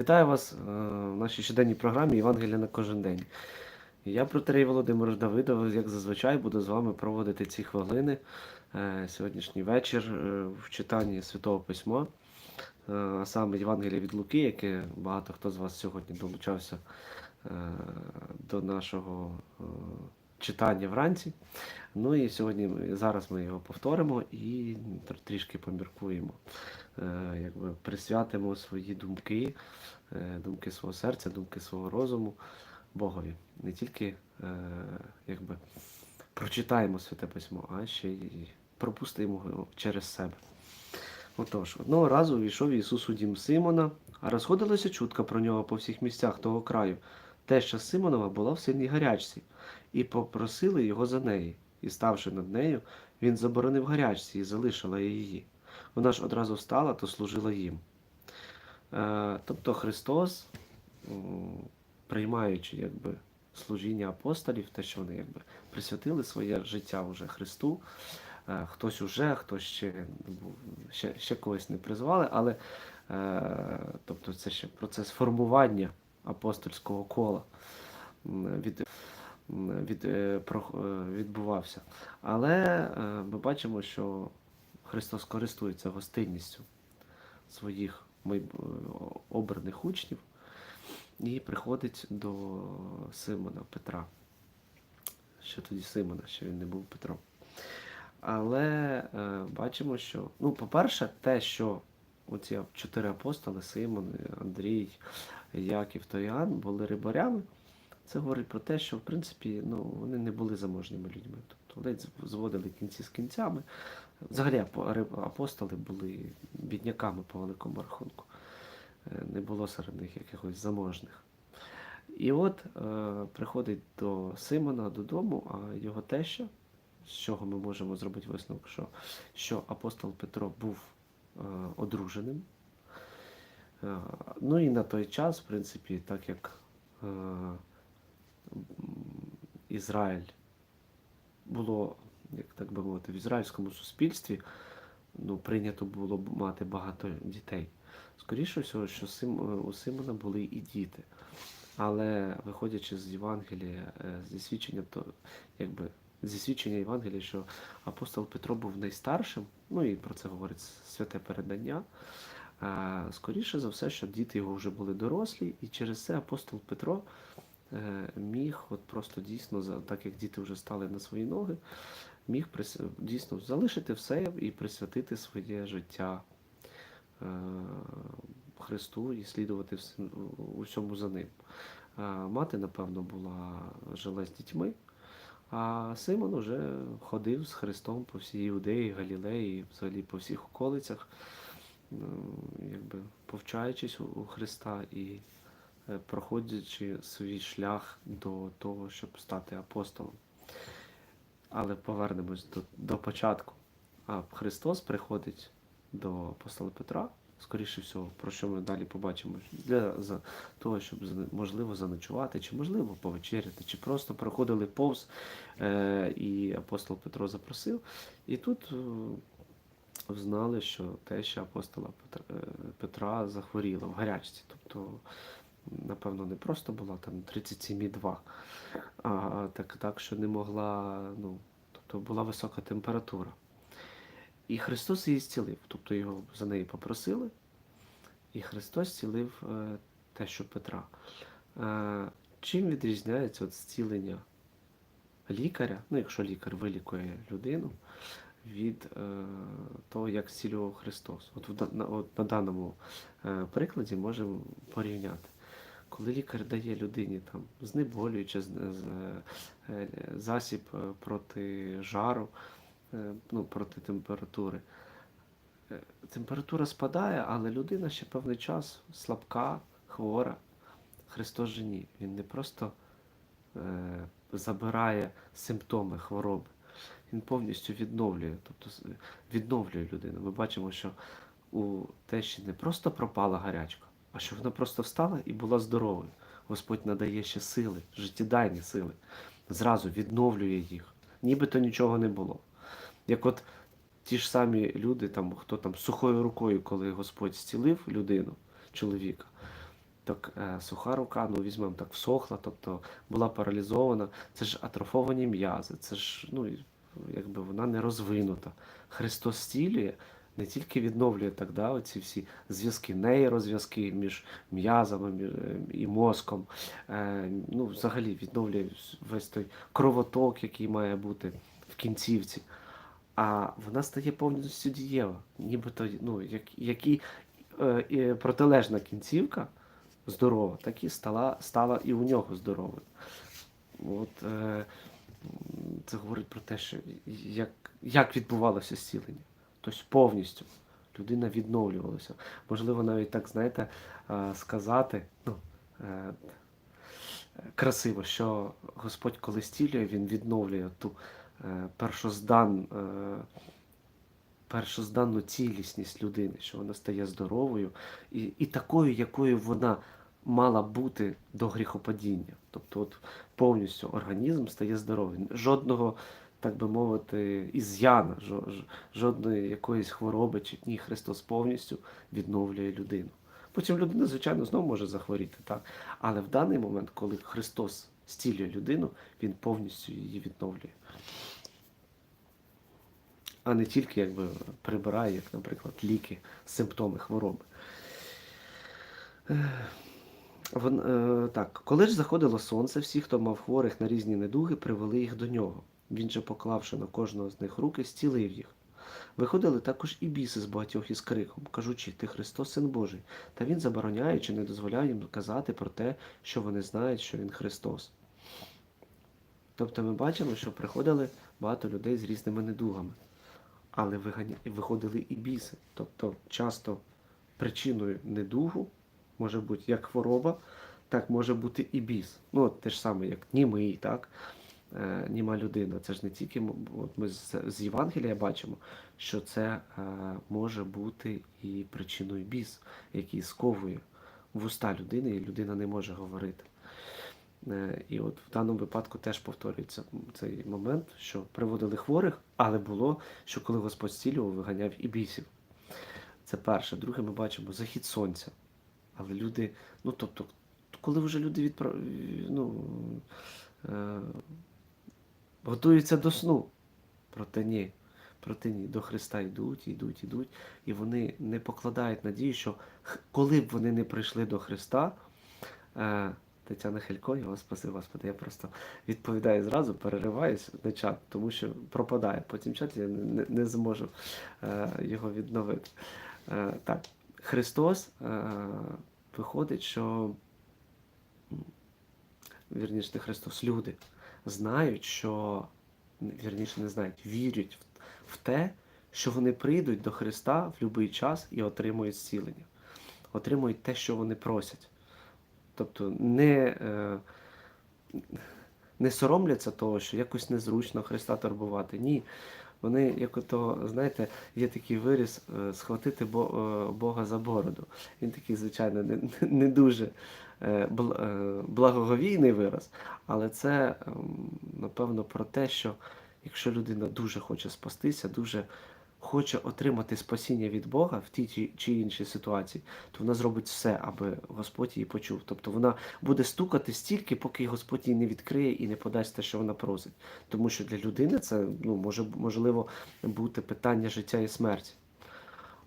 Вітаю вас е, в нашій щоденній програмі Євангелія на кожен день. Я протерей Володимир Давидов, як зазвичай, буду з вами проводити ці хвилини е, сьогоднішній вечір е, в читанні Святого Письма, а саме Євангелія від Луки, яке багато хто з вас сьогодні долучався до нашого читання вранці. Ну і сьогодні зараз ми його повторимо і трішки поміркуємо, е, якби присвятимо свої думки е, думки свого серця, думки свого розуму Богові. Не тільки е, якби, прочитаємо Святе Письмо, а ще й пропустимо його через себе. Отож, одного разу увійшов Ісус у дім Симона, а розходилася чутка про нього по всіх місцях того краю. Теща Симонова була в сильній гарячці, і попросили його за неї. І, ставши над нею, він заборонив гарячці і залишила її. Вона ж одразу встала, то служила їм. Е, Тобто Христос, приймаючи якби, служіння апостолів, те, що вони якби, присвятили своє життя вже Христу, е, хтось уже, хтось ще, ще, ще когось не призвали, але е, тобто це ще процес формування апостольського кола від, від, е, е, відбувався. Але е, ми бачимо, що Христос користується гостинністю своїх обраних учнів і приходить до Симона Петра. Ще тоді Симона, ще він не був Петром. Але е, бачимо, що, ну, по-перше, те, що оці чотири апостоли Симон, Андрій, Яків та Іоанн були рибарями, це говорить про те, що в принципі ну, вони не були заможніми людьми. Тобто ледь зводили кінці з кінцями. Взагалі апостоли були бідняками по великому рахунку. Е, Не було серед них якихось заможних. І от е, приходить до Симона додому, а його теща, з чого ми можемо зробити висновок, що, що апостол Петро був е, одруженим. Е, ну і на той час, в принципі, так як е, Ізраїль було, як так би мовити, в ізраїльському суспільстві ну, прийнято було мати багато дітей. Скоріше всього, що у Симона були і діти. Але виходячи з Євангелія, е, зі свідчення, то якби зі свідчення Євангелія, що апостол Петро був найстаршим, ну і про це говорить святе передання. Скоріше за все, що діти його вже були дорослі, і через це апостол Петро е, міг, от просто дійсно, так як діти вже стали на свої ноги, міг дійсно залишити все і присвятити своє життя е, Христу і слідувати вс- у всьому за ним. Е, Мати, напевно, була жила з дітьми, а Симон уже ходив з Христом по всій Іудеї, Галілеї, взагалі по всіх околицях, ну, якби повчаючись у- Христа і е, проходячи свій шлях до того, щоб стати апостолом. Але повернемось до, до початку. А Христос приходить до апостола Петра, скоріше всього, про що ми далі побачимо, для за того, щоб можливо заночувати, чи можливо повечеряти, чи просто проходили повз, е, і апостол Петро запросив. І тут е, знали, що теща апостола Петра, е, захворіла в гарячці. Тобто, напевно, не просто була там 37,2, а так, так, що не могла, ну, тобто була висока температура. І Христос її зцілив, тобто його за неї попросили, і Христос зцілив е, те, що Петра. Е, чим відрізняється от зцілення лікаря, ну якщо лікар вилікує людину, від е, того, як зцілював Христос? От, в на, от на даному е, прикладі можемо порівняти. Коли лікар дає людині там знеболюючи з, е, засіб е, проти жару, е, ну, проти температури. Е, Температура спадає, але людина ще певний час слабка, хвора. Христос же ні. Він не просто е, забирає симптоми хвороби, він повністю відновлює, тобто відновлює людину. Ми бачимо, що у тещі не просто пропала гарячка, а що вона просто встала і була здоровою. Господь надає ще сили, життєдайні сили, зразу відновлює їх, нібито нічого не було. Як от ті ж самі люди, там, хто там сухою рукою, коли Господь зцілив людину, чоловіка, Так, е, суха рука, ну візьмемо так, всохла, тобто була паралізована. Це ж атрофовані м'язи, це ж ну, якби вона не розвинута. Христос зцілює, не тільки відновлює так, да, оці всі зв'язки, нейрозв'язки між м'язами е, і мозком. Е, ну, взагалі відновлює весь той кровоток, який має бути в кінцівці. А вона стає повністю дієва. Нібито, ну, як, які е, і протилежна кінцівка здорова, так і стала, стала і у нього здоровою. От, е, це говорить про те, що як, як відбувалося зцілення. Тобто повністю людина відновлювалася. Можливо, навіть так, знаєте, е, сказати, ну, е, красиво, що Господь, коли зцілює, Він відновлює ту е, першоздан, першозданну цілісність людини, що вона стає здоровою і, і такою, якою вона мала бути до гріхопадіння. Тобто от повністю організм стає здоровим. Жодного, так би мовити, із'яна, жо- жодної якоїсь хвороби чи ні, Христос повністю відновлює людину. Потім людина, звичайно, знову може захворіти, так? Але в даний момент, коли Христос зцілює людину, Він повністю її відновлює. А не тільки якби прибирає, як, наприклад, ліки, симптоми хвороби. Вон, е, так, коли ж заходило сонце, всі, хто мав хворих на різні недуги, привели їх до нього. Він же, поклавши на кожного з них руки, зцілив їх. Виходили також і біси з багатьох із криком, кажучи, ти Христос, Син Божий. Та він забороняє чи не дозволяє їм казати про те, що вони знають, що він Христос. Тобто ми бачимо, що приходили багато людей з різними недугами, але виходили і біси. Тобто часто причиною недугу може бути як хвороба, так може бути і біс. Ну, те ж саме, як німий, так? Е, німа людина. Це ж не тільки от ми з, з Євангелія бачимо, що це е, може бути і причиною біс, який сковує вуста людини, і людина не може говорити. Е, І от в даному випадку теж повторюється цей момент, що приводили хворих, але було, що коли Господь зцілював, виганяв і бісів. Це перше. Друге, ми бачимо захід сонця. Але люди, ну тобто, коли вже люди відпра... ну, е... готуються до сну, проте ні. Проте ні, до Христа йдуть, йдуть, йдуть, і вони не покладають надії, що коли б вони не прийшли до Христа, е, Тетяна Хелько, його спаси Господи, я просто відповідаю зразу, перериваюсь на чат, тому що пропадає. Потім чат я не, не зможу е, його відновити. Е, так, Христос е, виходить, що вірніше, не Христос, люди знають, що вірніше не знають, вірять в, те, що вони прийдуть до Христа в будь-який час і отримують зцілення, отримують те, що вони просять. Тобто не, е, не соромляться того, що якось незручно Христа турбувати. Ні. Вони, як ото, знаєте, є такий виріс е, схватити е, Бога за бороду. Він такий, звичайно, не, не дуже е, благоговійний вираз, але це, ем, напевно, про те, що якщо людина дуже хоче спастися, дуже хоче отримати спасіння від Бога в тій чи- іншій ситуації, то вона зробить все, аби Господь її почув. Тобто вона буде стукати стільки, поки Господь їй не відкриє і не подасть те, що вона просить. Тому що для людини це ну, може можливо бути питання життя і смерті.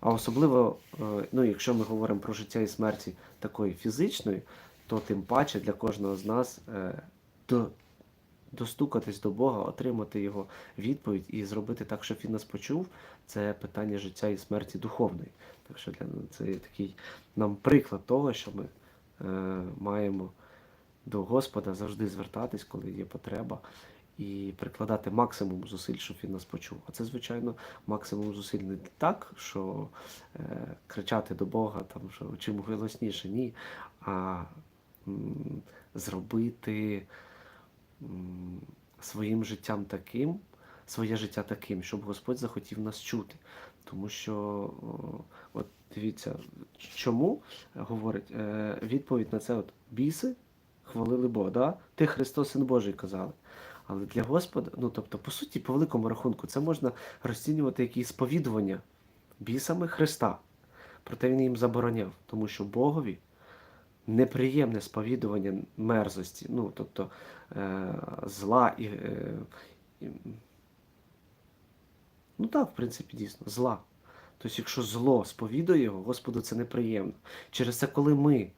А особливо, е, ну, якщо ми говоримо про життя і смерті такої фізичної, то тим паче для кожного з нас е, до, достукатись до Бога, отримати його відповідь і зробити так, щоб він нас почув, це питання життя і смерті духовної. Так що для це такий нам приклад того, що ми е, маємо до Господа завжди звертатись, коли є потреба, і прикладати максимум зусиль, щоб він нас почув. А це, звичайно, максимум зусиль не так, що е, кричати до Бога, там, що чим голосніше, ні, а зробити своїм життям таким, своє життя таким, щоб Господь захотів нас чути. Тому що, от дивіться, чому говорить е, відповідь на це: от біси хвалили Бога, да? ти Христос Син Божий казали. Але для Господа, ну тобто, по суті, по великому рахунку, це можна розцінювати як і сповідування бісами Христа. Проте він їм забороняв, тому що Богові неприємне сповідування мерзості, ну, тобто е, зла і. Е, і ну так, в принципі, дійсно, зла. Тобто, якщо зло сповідує його, Господу це неприємно. Через це, коли ми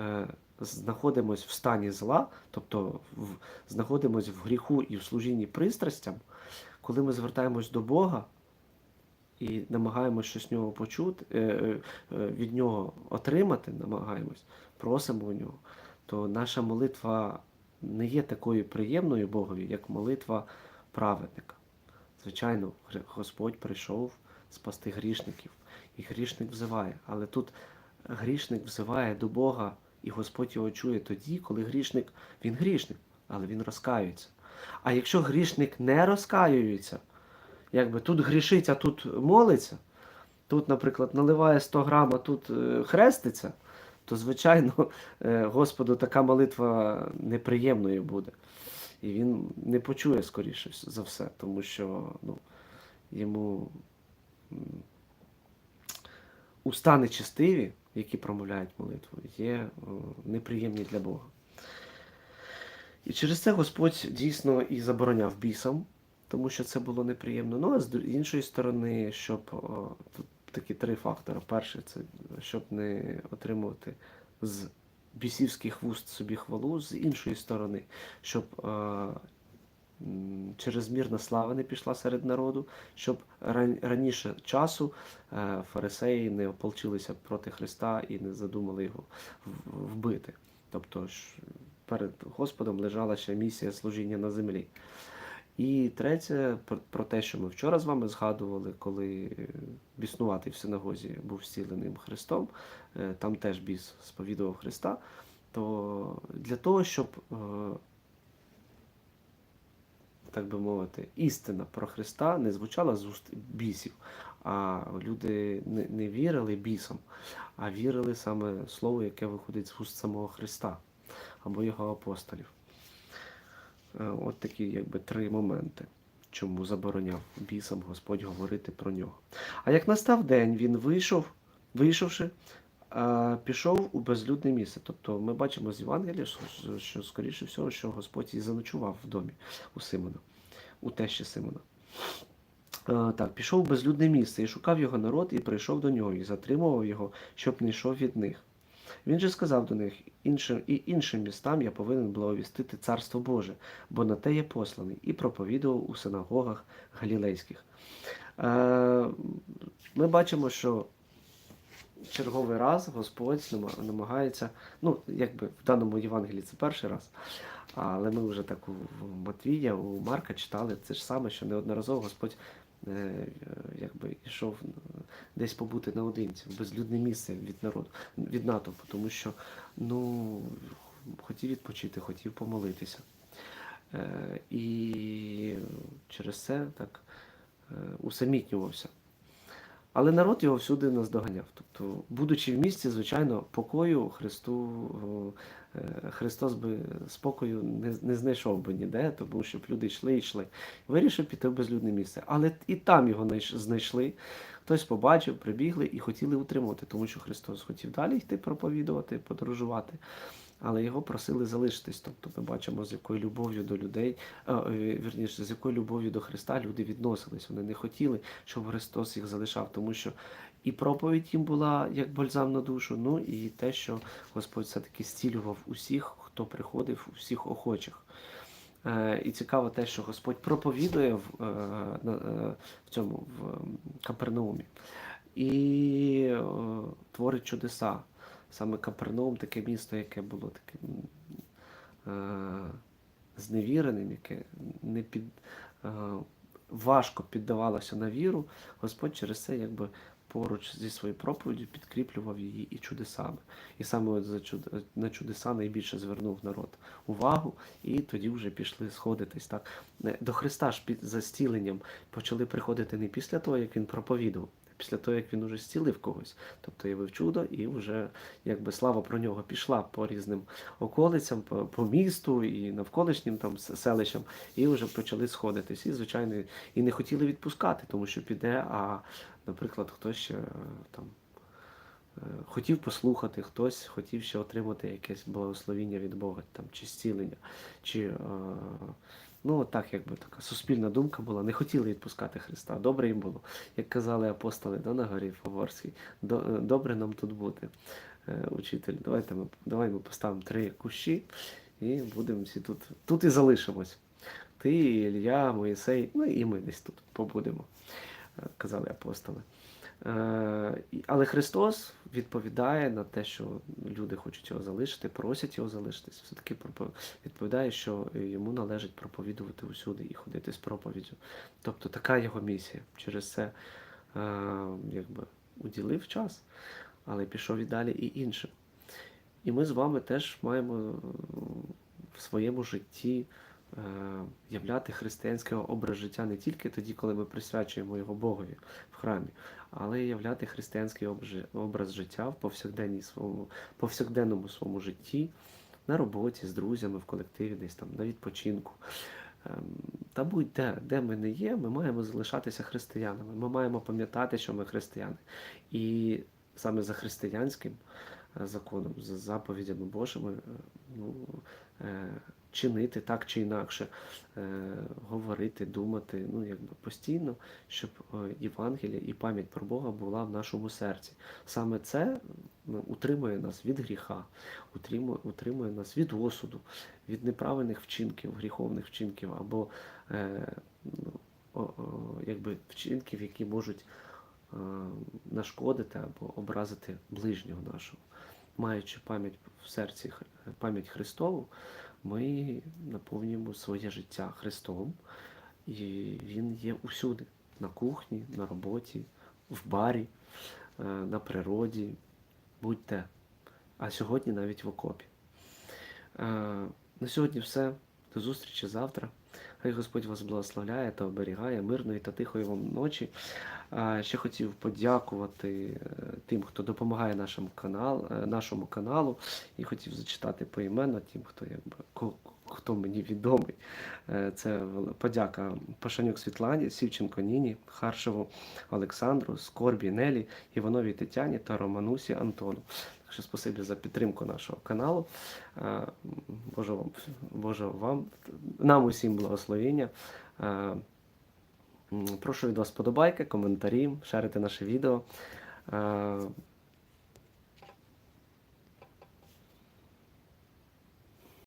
е, знаходимося в стані зла, тобто в, знаходимося в гріху і в служінні пристрастям, коли ми звертаємось до Бога і намагаємось щось нього почути, е, е, е, від нього отримати, намагаємось, просимо у нього, то наша молитва не є такою приємною Богові, як молитва праведника. Звичайно, Господь прийшов спасти грішників, і грішник взиває. Але тут грішник взиває до Бога, і Господь його чує тоді, коли грішник, він грішник, але він розкаюється. А якщо грішник не розкаюється, якби тут грішить, а тут молиться, тут, наприклад, наливає 100 грам, а тут е, хреститься, то, звичайно, е, Господу така молитва неприємною буде. І він не почує скоріше за все, тому що ну, йому уста нечистиві, які промовляють молитву, є о, неприємні для Бога. І через це Господь дійсно і забороняв бісам, тому що це було неприємно. Ну а з іншої сторони, щоб тут такі три фактори. Перший це щоб не отримувати з бісівських вуст собі хвалу, з іншої сторони, щоб е, м, чрезмірна слава не пішла серед народу, щоб раніше часу е, фарисеї не ополчилися проти Христа і не задумали його вбити. Тобто перед Господом лежала ще місія служіння на землі. І третє, про, те, що ми вчора з вами згадували, коли біснуватий в синагозі був зціленим Христом, е, там теж біс сповідував Христа, то для того, щоб, е, так би мовити, істина про Христа не звучала з уст бісів, а люди не вірили бісам, а вірили саме слову, яке виходить з уст самого Христа або його апостолів. Е, От такі якби три моменти, чому забороняв бісам Господь говорити про нього. А як настав день, він вийшов, вийшовши, е, пішов у безлюдне місце. Тобто ми бачимо з Євангелія, що, скоріше всього, що Господь і заночував в домі у Симона, у тещі Симона. Е, Так, пішов у безлюдне місце і шукав його народ, і прийшов до нього, і затримував його, щоб не йшов від них. Він же сказав до них, іншим, і іншим містам я повинен благовістити Царство Боже, бо на те є посланий, і проповідував у синагогах галілейських. Е, ми бачимо, що черговий раз Господь намагається, ну, якби в даному Євангелії це перший раз, але ми вже так у Матвія, у Марка читали це ж саме, що неодноразово Господь якби йшов е, десь побути наодинці, в безлюдне місце від народу, від натовпу, тому що ну, хотів відпочити, хотів помолитися. Е, і через це так е, усамітнювався. Але народ його всюди наздоганяв. Тобто, будучи в місті, звичайно, покою Христу, е, Христос би спокою не, не знайшов би ніде, тому щоб люди йшли і йшли. Вирішив піти в безлюдне місце. Але і там його найш- знайшли. Хтось побачив, прибігли і хотіли утримувати, тому що Христос хотів далі йти проповідувати, подорожувати. Але його просили залишитись. Тобто ми бачимо, з якою любов'ю до людей, е, вірніше, з якою любов'ю до Христа люди відносились. Вони не хотіли, щоб Христос їх залишав, тому що і проповідь їм була як бальзам на душу, ну і те, що Господь все-таки зцілював усіх, хто приходив, усіх охочих. Е, І цікаво те, що Господь проповідує в, е, в цьому в Капернаумі і творить чудеса. Саме Капернаум таке місто, яке було таким е, зневіреним, яке не під, е, важко піддавалося на віру, Господь через це якби поруч зі своєю проповіддю підкріплював її і чудесами. І саме от за чуд... на чудеса найбільше звернув народ увагу, і тоді вже пішли сходитись. Так. Е, До Христа ж під застіленням почали приходити не після того, як він проповідував, після того, як він уже зцілив когось. Тобто явив чудо, і вже якби слава про нього пішла по різним околицям, по, по місту і навколишнім там селищам, і вже почали сходитись. І, звичайно, і не хотіли відпускати, тому що піде, а, наприклад, хтось ще е, там е, хотів послухати, хтось хотів ще отримати якесь благословіння від Бога, там, чи зцілення, чи е, ну, так, якби така суспільна думка була. Не хотіли відпускати Христа. Добре їм було, як казали апостоли да, на горі Фаворській. Е, Добре нам тут бути, е, учитель. Давайте ми, давай ми поставимо три кущі і будемо всі тут. Тут і залишимось. Ти, Ілля, Моїсей, ну і ми десь тут побудемо, е, казали апостоли. Е, Але Христос відповідає на те, що люди хочуть його залишити, просять його залишитись. Все-таки відповідає, що йому належить проповідувати усюди і ходити з проповіддю. Тобто така його місія. Через це е, якби уділив час, але пішов і далі і іншим. І ми з вами теж маємо в своєму житті являти християнський образ життя не тільки тоді, коли ми присвячуємо його Богові в храмі, але й являти християнський образ життя в своєму, повсякденному своєму житті, на роботі, з друзями, в колективі, десь там, на відпочинку. Ем, Та будь-де, де ми не є, ми маємо залишатися християнами. Ми маємо пам'ятати, що ми християни. І саме за християнським е, законом, за заповідями Божими, е, ну, е, чинити так чи інакше, е, говорити, думати, ну якби постійно, щоб е, Євангелія і пам'ять про Бога була в нашому серці. Саме це утримує нас від гріха, утримує, утримує нас від осуду, від неправильних вчинків, гріховних вчинків або е, ну, якби вчинків, які можуть нашкодити або образити ближнього нашого. Маючи пам'ять в серці пам'ять Христову, ми наповнюємо своє життя Христом, і Він є усюди: на кухні, на роботі, в барі, е, на природі, будь-де. А сьогодні навіть в окопі. Е, На сьогодні все. До зустрічі завтра. Хай Господь вас благословляє та оберігає мирної та тихої вам ночі. Ще хотів подякувати е, тим, хто допомагає нашому, канал, е, нашому каналу, і хотів зачитати поіменно тим, хто якби хто мені відомий. Е, Це подяка Пашанюк Світлані, Сівченко Ніні, Харшеву Олександру, Скорбі Нелі, Івановій Тетяні та Романусі Антону. Що спасибі за підтримку нашого каналу. Е, Боже вам, Боже вам, нам усім благословіння. Е, Прошу від вас подобайки, коментарі, шерити наше відео. Е,